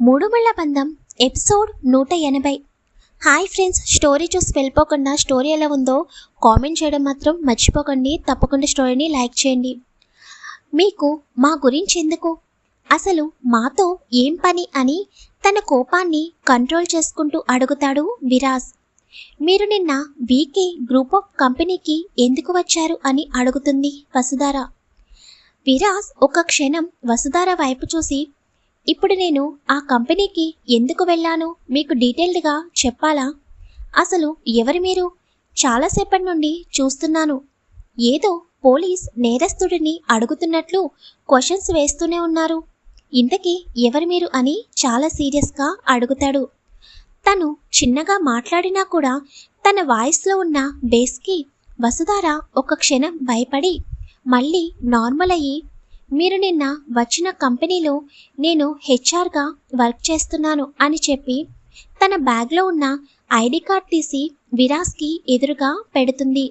మూడుముళ్ళ బంధం ఎపిసోడ్ నూట ఎనభై. హాయ్ ఫ్రెండ్స్ స్టోరీ చూసి వెళ్ళిపోకుండా స్టోరీ ఎలా ఉందో కామెంట్ చేయడం మాత్రం మర్చిపోకండి. తప్పకుండా స్టోరీని లైక్ చేయండి. మీకు మా గురించి ఎందుకు? అసలు మాతో ఏం పని అని తన కోపాన్ని కంట్రోల్ చేసుకుంటూ అడుగుతాడు విరాజ్. మీరు నిన్న వీకే గ్రూప్ ఆఫ్ కంపెనీకి ఎందుకు వచ్చారు అని అడుగుతుంది వసుధార. విరాజ్ ఒక క్షణం వసుధార వైపు చూసి ఇప్పుడు నేను ఆ కంపెనీకి ఎందుకు వెళ్ళాను? మీకు డీటెయిల్డ్గా చెప్పాలా? అసలు ఎవరు మీరు? చాలాసేపటి నుండి చూస్తున్నాను. ఏదో పోలీస్ నేరస్తుడిని అడుగుతున్నట్లు క్వశ్చన్స్ వేస్తూనే ఉన్నారు. ఇంతకీ ఎవరు మీరు అని చాలా సీరియస్గా అడుగుతాడు. తను చిన్నగా మాట్లాడినా కూడా తన వాయిస్లో ఉన్న బేస్కి వసుధార ఒక క్షణం భయపడి మళ్ళీ నార్మల్ అయ్యి మీరు నిన్న వచ్చిన కంపెనీలో నేను హెచ్ఆర్గా వర్క్ చేస్తున్నాను అని చెప్పి తన బ్యాగ్లో ఉన్న ఐడి కార్డ్ తీసి విరాస్కి ఎదురుగా పెడుతుంది.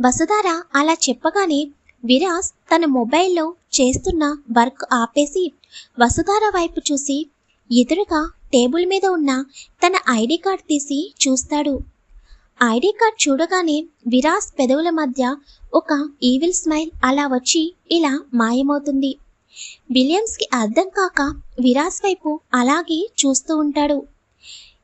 వసుధార అలా చెప్పగానే విరాస్ తన మొబైల్లో చేస్తున్న వర్క్ ఆపేసి వసుధార వైపు చూసి ఎదురుగా టేబుల్ మీద ఉన్న తన ఐడి కార్డ్ తీసి చూస్తాడు. ఐడి కార్డ్ చూడగానే విరాస్ పెదవుల మధ్య ఒక ఈవిల్ స్మైల్ అలా వచ్చి ఇలా మాయమవుతుంది. విలియమ్స్కి అర్థం కాక విరాస్ వైపు అలాగే చూస్తూ ఉంటాడు.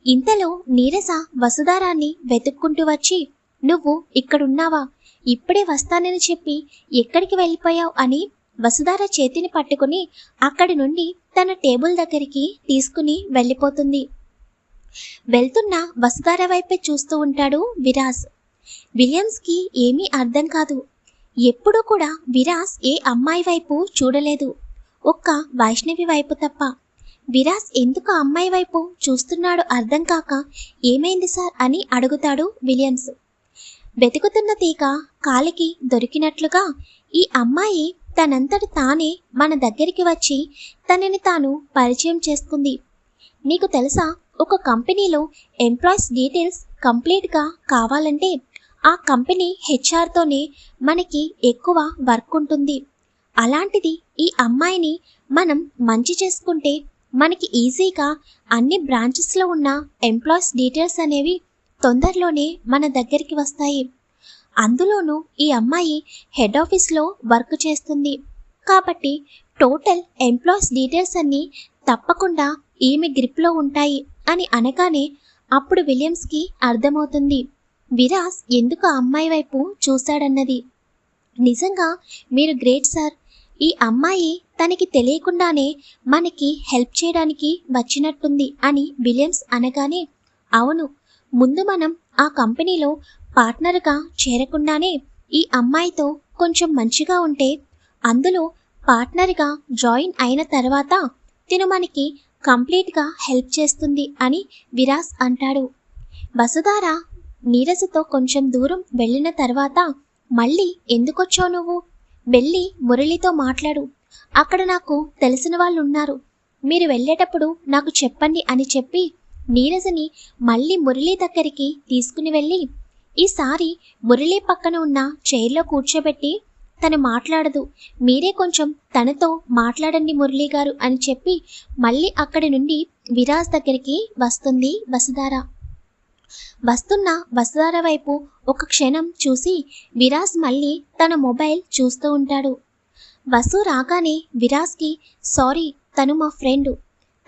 ఇంతలో నీరస వసుధారాన్ని వెతుక్కుంటూ వచ్చి నువ్వు ఇక్కడున్నావా? ఇప్పుడే వస్తానని చెప్పి ఎక్కడికి వెళ్ళిపోయావు? అని వసుధార చేతిని పట్టుకుని అక్కడి నుండి తన టేబుల్ దగ్గరికి తీసుకుని వెళ్ళిపోతుంది. వెళ్తున్న వసుధార వైపే చూస్తూ ఉంటాడు విరాస్ విలియమ్స్కి ఏమీ అర్థం కాదు. ఎప్పుడూ కూడా విరాజ్ ఏ అమ్మాయి వైపు చూడలేదు. ఒక్క వైష్ణవి వైపు తప్ప. విరాజ్ ఎందుకు అమ్మాయి వైపు చూస్తున్నాడో అర్థం కాక ఏమైంది సార్ అని అడుగుతాడు విలియమ్స్. వెతుకుతున్న తీగ కాలికి దొరికినట్లుగా ఈ అమ్మాయి తనంతట తానే మన దగ్గరికి వచ్చి తనని తాను పరిచయం చేసుకుంది. నీకు తెలుసా ఒక కంపెనీలో ఎంప్లాయీస్ డీటెయిల్స్ కంప్లీట్గా కావాలంటే ఆ కంపెనీ హెచ్ఆర్తోనే మనకి ఎక్కువ వర్క్ ఉంటుంది. అలాంటిది ఈ అమ్మాయిని మనం మంచి చేసుకుంటే మనకి ఈజీగా అన్ని బ్రాంచెస్లో ఉన్న ఎంప్లాయీస్ డీటెయిల్స్ అనేవి తొందరలోనే మన దగ్గరికి వస్తాయి. అందులోనూ ఈ అమ్మాయి హెడ్ ఆఫీస్లో వర్క్ చేస్తుంది. కాబట్టి టోటల్ ఎంప్లాయీస్ డీటెయిల్స్ అన్నీ తప్పకుండా ఈమె గ్రిప్లో ఉంటాయి. అని అనగానే అప్పుడు విలియమ్స్కి అర్థమవుతుంది విరాస్ ఎందుకు ఆ అమ్మాయి వైపు చూశాడన్నది? నిజంగా మీరు గ్రేట్ సార్. ఈ అమ్మాయి తనకి తెలియకుండానే మనకి హెల్ప్ చేయడానికి వచ్చినట్టుంది అని విలియమ్స్ అనగానే అవును ముందు మనం ఆ కంపెనీలో పార్ట్నర్గా చేరకుండానే ఈ అమ్మాయితో కొంచెం మంచిగా ఉంటే అందులో పార్ట్నర్గా జాయిన్ అయిన తర్వాత తిను మనకి కంప్లీట్గా హెల్ప్ చేస్తుంది అని విరాస్ అంటాడు. వసుధార నీరజతో కొంచెం దూరం వెళ్ళిన తర్వాత మళ్ళీ ఎందుకొచ్చావు నువ్వు? వెళ్ళి మురళితో మాట్లాడు. అక్కడ నాకు తెలిసిన వాళ్ళు ఉన్నారు మీరు వెళ్ళేటప్పుడు నాకు చెప్పండి అని చెప్పి నీరజని మళ్ళీ మురళి దగ్గరికి తీసుకుని వెళ్ళి ఈసారి మురళి పక్కన ఉన్న చైర్లో కూర్చోబెట్టి తను మాట్లాడదు. మీరే కొంచెం తనతో మాట్లాడండి మురళీ గారు అని చెప్పి మళ్ళీ అక్కడి నుండి విరాజ్ దగ్గరికి వస్తుంది వసుధార. వస్తున్న వసుధార వైపు ఒక క్షణం చూసి విరాజ్ మళ్ళీ తన మొబైల్ చూస్తూ ఉంటాడు. వసు రాగానే విరాజ్కి సారీ తను మా ఫ్రెండ్.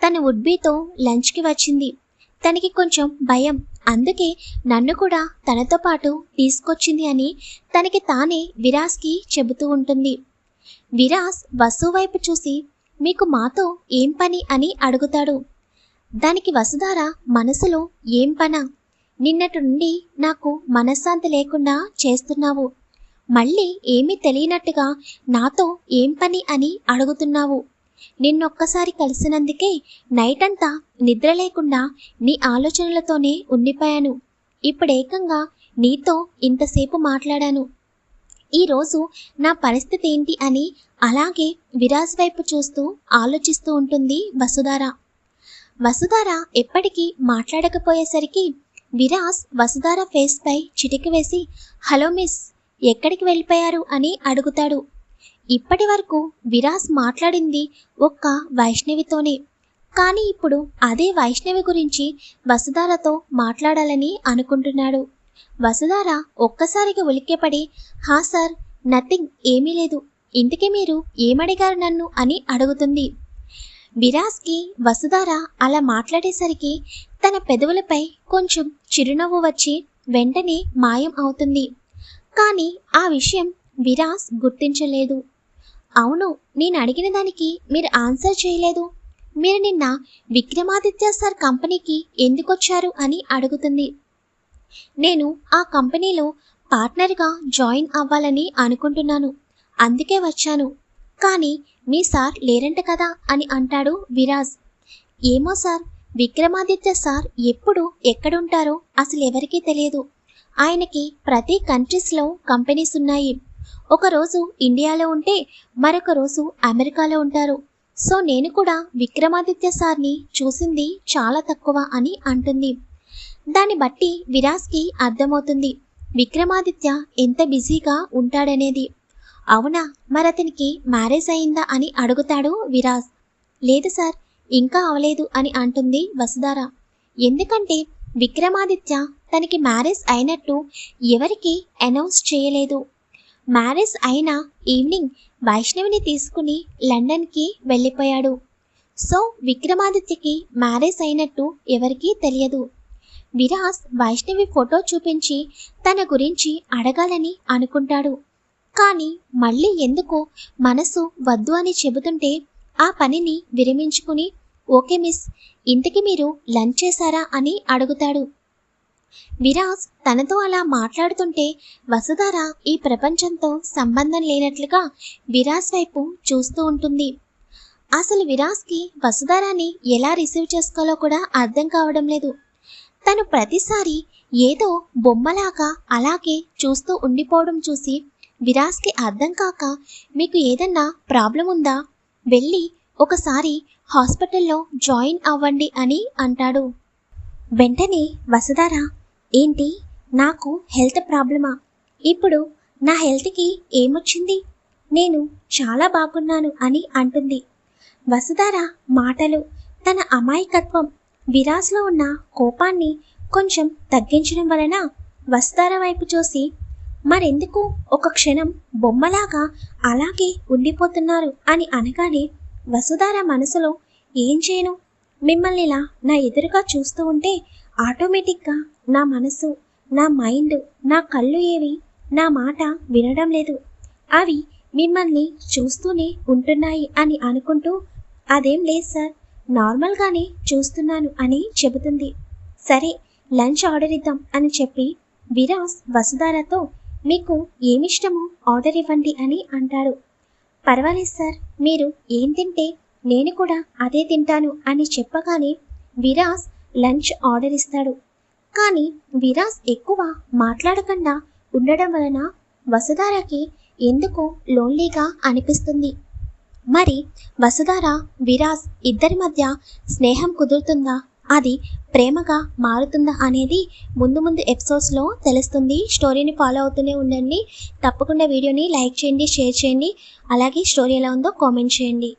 తన ఉడ్బీతో లంచ్కి వచ్చింది. తనకి కొంచెం భయం అందుకే నన్ను కూడా తనతో పాటు తీసుకొచ్చింది అని తనకి తానే విరాస్కి చెబుతూ ఉంటుంది. విరాస్ వసు వైపు చూసి మీకు మాతో ఏం పని? అని అడుగుతాడు. దానికి వసుధార మనసులో ఏం పనా? నిన్నటి నుండి నాకు మనశ్శాంతి లేకుండా చేస్తున్నావు. మళ్ళీ ఏమీ తెలియనట్టుగా నాతో ఏం పని? అని అడుగుతున్నావు. నిన్నొక్కసారి కలిసినందుకే నైట్ అంతా నిద్ర లేకుండా నీ ఆలోచనలతోనే ఉండిపోయాను. ఇప్పుడేకంగా నీతో ఇంతసేపు మాట్లాడాను. ఈరోజు నా పరిస్థితి ఏంటి అని అలాగే విరాజ్ వైపు చూస్తూ ఆలోచిస్తూ ఉంటుంది వసుధార. వసుధార ఎప్పటికీ మాట్లాడకపోయేసరికి విరాజ్ వసుధార ఫేస్పై చిటికి వేసి హలో మిస్ ఎక్కడికి వెళ్ళిపోయారు? అని అడుగుతాడు. ఇప్పటి వరకు విరాస్ మాట్లాడింది ఒక్క వైష్ణవితోనే. కానీ ఇప్పుడు అదే వైష్ణవి గురించి వసుధారతో మాట్లాడాలని అనుకుంటున్నాడు. వసుధార ఒక్కసారిగా ఉలిక్కిపడి హా సార్ నథింగ్ ఏమీ లేదు. ఇంటికి మీరు ఏమడిగారు నన్ను? అని అడుగుతుంది. విరాస్కి వసుధార అలా మాట్లాడేసరికి తన పెదవులపై కొంచెం చిరునవ్వు వచ్చి వెంటనే మాయం అవుతుంది. కానీ ఆ విషయం విరాస్ గుర్తించలేదు. అవును నేను అడిగిన దానికి మీరు ఆన్సర్ చేయలేదు. మీరు నిన్న విక్రమాదిత్య సార్ కంపెనీకి ఎందుకొచ్చారు అని అడుగుతుంది. నేను ఆ కంపెనీలో పార్ట్నర్గా జాయిన్ అవ్వాలని అనుకుంటున్నాను. అందుకే వచ్చాను. కానీ మీ సార్ లేరంట కదా అని అంటాడు విరాజ్. ఏమో సార్ విక్రమాదిత్య సార్ ఎప్పుడు ఎక్కడుంటారో అసలు ఎవరికీ తెలియదు. ఆయనకి ప్రతి కంట్రీస్లో కంపెనీస్ ఉన్నాయి. ఒకరోజు ఇండియాలో ఉంటే మరొక రోజు అమెరికాలో ఉంటారు. సో నేను కూడా విక్రమాదిత్య సార్ని చూసింది చాలా తక్కువ అని అంటుంది. దాన్ని బట్టి విరాజ్కి అర్థమవుతుంది. విక్రమాదిత్య ఎంత బిజీగా ఉంటాడనేది. అవునా మరి అతనికి మ్యారేజ్ అయిందా అని అడుగుతాడు విరాజ్. లేదు సార్ ఇంకా అవలేదు అని అంటుంది వసుధార. ఎందుకంటే విక్రమాదిత్య తనకి మ్యారేజ్ అయినట్టు ఎవరికి అనౌన్స్ చేయలేదు. మ్యారేజ్ అయిన ఈవినింగ్ వైష్ణవిని తీసుకుని లండన్కి వెళ్ళిపోయాడు. సో విక్రమాదిత్యకి మ్యారేజ్ అయినట్టు ఎవరికీ తెలియదు. విరాజ్ వైష్ణవి ఫోటో చూపించి తన గురించి అడగాలని అనుకుంటాడు. కానీ మళ్ళీ ఎందుకు మనసు వద్దు అని చెబుతుంటే ఆ పనిని విరమించుకుని ఓకే మిస్ ఇంతకి మీరు లంచ్ చేశారా? అని అడుగుతాడు. విరాజ్ తనతో అలా మాట్లాడుతుంటే వసుధార ఈ ప్రపంచంతో సంబంధం లేనట్లుగా విరాజ్ వైపు చూస్తూ ఉంటుంది. అసలు విరాజ్కి వసుధారాని ఎలా రిసీవ్ చేసుకోవాలో కూడా అర్థం కావడం లేదు. తను ప్రతిసారి ఏదో బొమ్మలాగా అలాగే చూస్తూ ఉండిపోవడం చూసి విరాజ్కి అర్థం కాక మీకు ఏదన్నా ప్రాబ్లం ఉందా? వెళ్ళి ఒకసారి హాస్పిటల్లో జాయిన్ అవ్వండి అని అంటాడు. వెంటనే వసుధార ఏంటి? నాకు హెల్త్ ప్రాబ్లమా? ఇప్పుడు నా హెల్త్కి ఏమొచ్చింది? నేను చాలా బాగున్నాను అని అంటుంది. వసుధార మాటలు తన అమాయకత్వం విరాజ్లో ఉన్న కోపాన్ని కొంచెం తగ్గించడం వలన వసుధార వైపు చూసి మరెందుకు? ఒక క్షణం బొమ్మలాగా అలాగే ఉండిపోతున్నారు అని అనగానే వసుధార మనసులో ఏం చేయను? మిమ్మల్ని ఇలా నా ఎదురుగా చూస్తూ ఉంటే ఆటోమేటిక్గా నా మనసు నా మైండ్ నా కళ్ళు ఏవి నా మాట వినడం లేదు. అవి మిమ్మల్ని చూస్తూనే ఉంటున్నాయి అని అనుకుంటూ అదేం లేదు సార్. నార్మల్గానే చూస్తున్నాను అని చెబుతుంది. సరే లంచ్ ఆర్డర్ ఇద్దాం అని చెప్పి విరాస్ వసుధారతో మీకు ఏమిష్టమో ఆర్డర్ ఇవ్వండి అని అంటాడు. పర్వాలేదు సార్ మీరు ఏం తింటే నేను కూడా అదే తింటాను అని చెప్పగానే విరాస్ లంచ్ ఆర్డర్ ఇస్తాడు. కానీ విరాస్ ఎక్కువ మాట్లాడకుండా ఉండడం వలన వసుధారకి ఎందుకో లోన్లీగా అనిపిస్తుంది. మరి వసుధార విరాస్ ఇద్దరి మధ్య స్నేహం కుదురుతుందా? అది ప్రేమగా మారుతుందా అనేది ముందు ముందు ఎపిసోడ్స్లో తెలుస్తుంది. స్టోరీని ఫాలో అవుతూనే ఉండండి. తప్పకుండా వీడియోని లైక్ చేయండి షేర్ చేయండి. అలాగే స్టోరీ ఎలా ఉందో కామెంట్ చేయండి.